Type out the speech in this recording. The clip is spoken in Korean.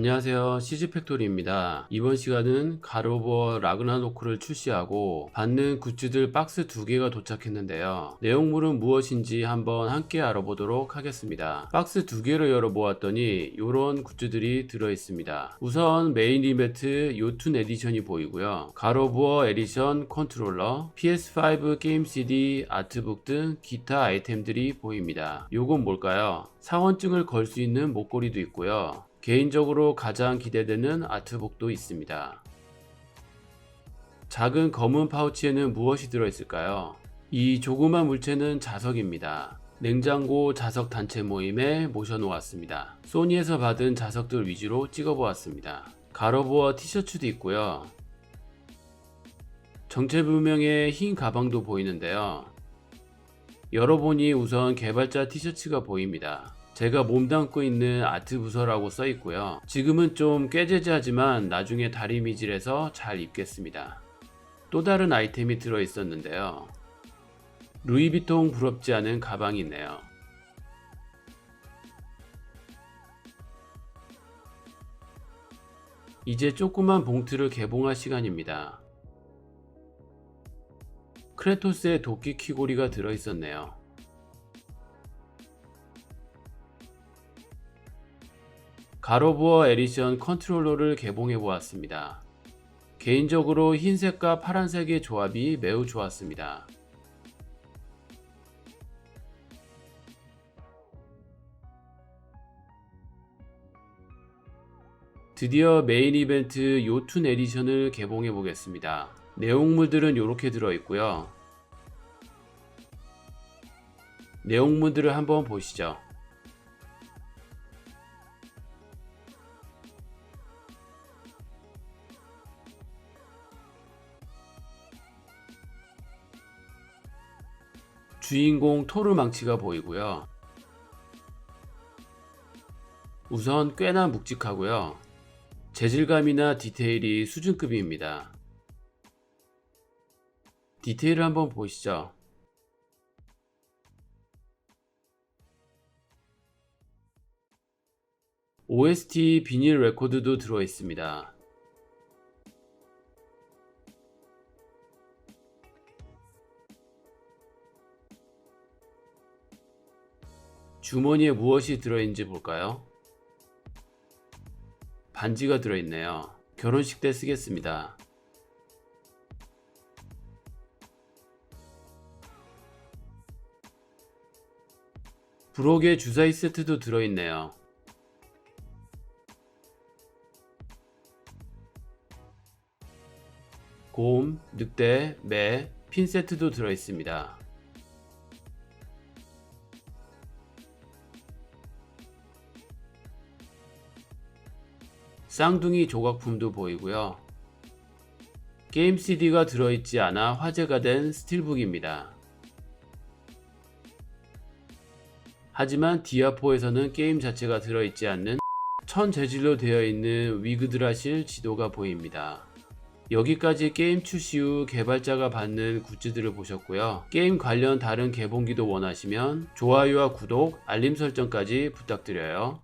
안녕하세요. CG팩토리입니다. 이번 시간은 가로버 라그나노크를 출시하고 받는 굿즈들 박스 두 개가 도착했는데요. 내용물은 무엇인지 한번 함께 알아보도록 하겠습니다. 박스 두 개를 열어보았더니 이런 굿즈들이 들어있습니다. 우선 메인 이벤트 요툰 에디션이 보이고요. 가로버 에디션 컨트롤러 PS5 게임 CD 아트북 등 기타 아이템들이 보입니다. 요건 뭘까요? 사원증을 걸 수 있는 목걸이도 있고요 개인적으로 가장 기대되는 아트북도 있습니다. 작은 검은 파우치에는 무엇이 들어있을까요? 이 조그만 물체는 자석입니다. 냉장고 자석 단체 모임에 모셔놓았습니다. 소니에서 받은 자석들 위주로 찍어보았습니다. 가로보어 티셔츠도 있고요. 정체불명의 흰 가방도 보이는데요. 열어보니 우선 개발자 티셔츠가 보입니다. 제가 몸담고 있는 아트 부서라고 써 있고요. 지금은 좀 꾀재재하지만 나중에 다리미질해서 잘 입겠습니다. 또 다른 아이템이 들어 있었는데요. 루이비통 부럽지 않은 가방이 있네요. 이제 조그만 봉투를 개봉할 시간입니다. 크레토스의 도끼 키고리가 들어 있었네요. 가로부어 에디션 컨트롤러를 개봉해 보았습니다. 개인적으로 흰색과 파란색의 조합이 매우 좋았습니다. 드디어 메인 이벤트 요툰 에디션을 개봉해 보겠습니다. 내용물들은 이렇게 들어 있고요. 내용물들을 한번 보시죠. 주인공 토르 망치가 보이고요. 우선 꽤나 묵직하고요. 재질감이나 디테일이 수준급입니다. 디테일을 한번 보시죠. OST 비닐 레코드도 들어 있습니다. 주머니에 무엇이 들어있는지 볼까요? 반지가 들어있네요. 결혼식 때 쓰겠습니다. 부록에 주사위 세트도 들어있네요. 곰, 늑대, 매, 핀 세트도 들어있습니다. 쌍둥이 조각품도 보이고요. 게임 CD가 들어있지 않아 화제가 된 스틸북입니다. 하지만 디아포에서는 게임 자체가 들어있지 않는 천 재질로 되어 있는 위그드라실 지도가 보입니다. 여기까지 게임 출시 후 개발자가 받는 굿즈들을 보셨고요. 게임 관련 다른 개봉기도 원하시면 좋아요와 구독, 알림 설정까지 부탁드려요.